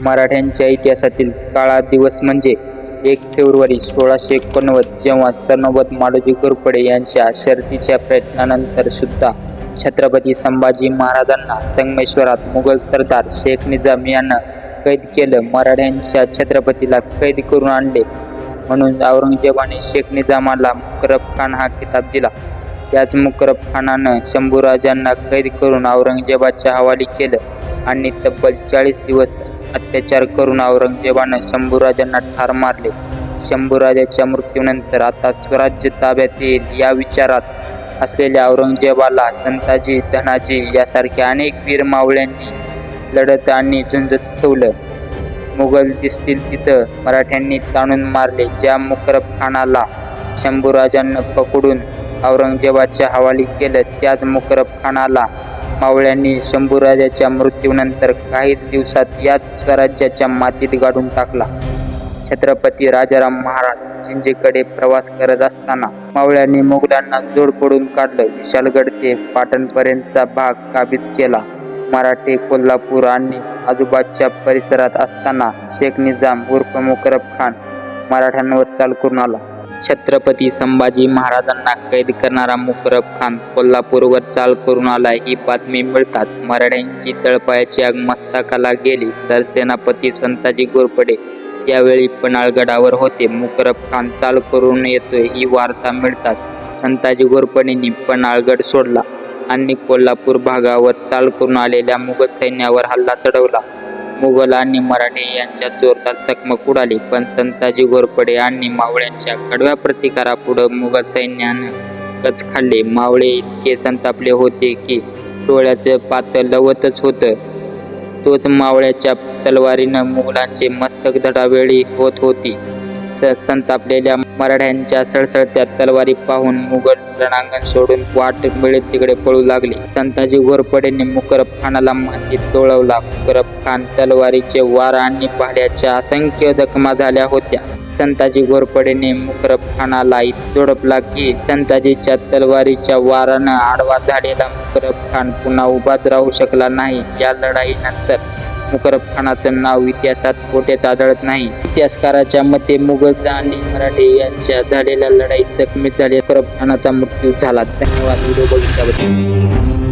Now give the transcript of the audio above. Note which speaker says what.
Speaker 1: मराठ्यांच्या इतिहासातील काळा दिवस म्हणजे एक फेब्रुवारी सोळाशे एकोणनव्वद जेव्हा सरनोबत माडोजी घोरपडे यांच्या शर्तीच्या प्रयत्नानंतर सुद्धा छत्रपती संभाजी महाराजांना संगमेश्वरात मुघल सरदार शेख निजाम यांना कैद केलं. मराठ्यांच्या छत्रपतीला कैद करून आणले म्हणून औरंगजेबाने शेख निजामाला मुकरब खान हा किताब दिला. त्याच मुकरब खानानं शंभूराजांना कैद करून औरंगजेबाच्या हवाली केलं आणि तब्बल चाळीस दिवस अत्याचार करून औरंगजेबानं शंभूराजांना ठार मारले. शंभूराजाच्या मृत्यूनंतर आता स्वराज्य ताब्यात येईल या विचारात असलेल्या औरंगजेबाला संताजी धनाजी यासारख्या अनेक वीर मावळ्यांनी लढत आणि झुंजत ठेवलं. मुघल दिसतील तिथं मराठ्यांनी ताणून मारले ज्या मुकरब खानाला शंभूराजांना पकडून औरंगजेबाच्या हवाली केलं त्याच मुकरब खानाला मावळ्यांनी शंभूराजाच्या मृत्यूनंतर काहीच दिवसात याच स्वराज्याच्या मातीत गाडून टाकला. छत्रपती राजाराम महाराज जिंजेकडे प्रवास करत असताना मावळ्यांनी मुघलांना जोड पडून काढलं. विशालगड ते पाटणपर्यंतचा भाग काबीज केला. मराठे कोल्हापूर आणि आजूबाजूच्या परिसरात असताना शेख निजाम उर्फ मुकरब खान मराठ्यांवर चाल करून आला. छत्रपती संभाजी महाराजांना कैद करणारा मुकरब खान कोल्हापूरवर चाल करून आला ही बातमी मिळताच मराठ्यांची तळपायाची आग मस्तकाला गेली. सरसेनापती संताजी गोरपडे यावेळी पन्हाळगडावर होते. मुकरब खान चाल करून येतोय ही वार्ता मिळताच संताजी गोरपडेंनी पन्हाळगड सोडला आणि कोल्हापूर भागावर चाल करून आलेल्या मुघल सैन्यावर हल्ला चढवला. मुघल आणि मराठे यांच्यात जोरदार चकमक उडाली पण संताजी घोरपडे आणि मावळ्यांच्या कडव्या प्रतिकारापुढं मुघल सैन्यानं कच खाल्ले. मावळे इतके संतापले होते की डोळ्याचं पातळ लवतच होतं. तोच मावळ्याच्या तलवारीनं मुघलांचे मस्तक धडावेळी होत होती. संतापलेल्या मराठ्यांच्या सळसळत्या तलवारी पाहून मुघल रणांगण सोडून वाट मिळत तिकडे पळू लागले. संताजी घोरपडेने मुकरब खानाला मातीत तोळवला मुकरब खान तलवारीचे वार आणि भाड्याच्या असंख्य जखमा झाल्या होत्या. संताजी घोरपडेने मुकरब खानाला जोडपला की संताजीच्या तलवारीच्या वारानं आडवा झालेला मुकरब खान पुन्हा उभाच राहू शकला नाही. या लढाईनंतर मुकरब खानाचं नाव इतिहासात कोठेच आढळत नाही. इतिहासकाराच्या मते मुघल आणि मराठे यांच्या झालेल्या लढाईत जखमी झाले मुकरब खानाचा मृत्यू झाला. धन्यवाद. व्हिडिओ बघितल्याबद्दल.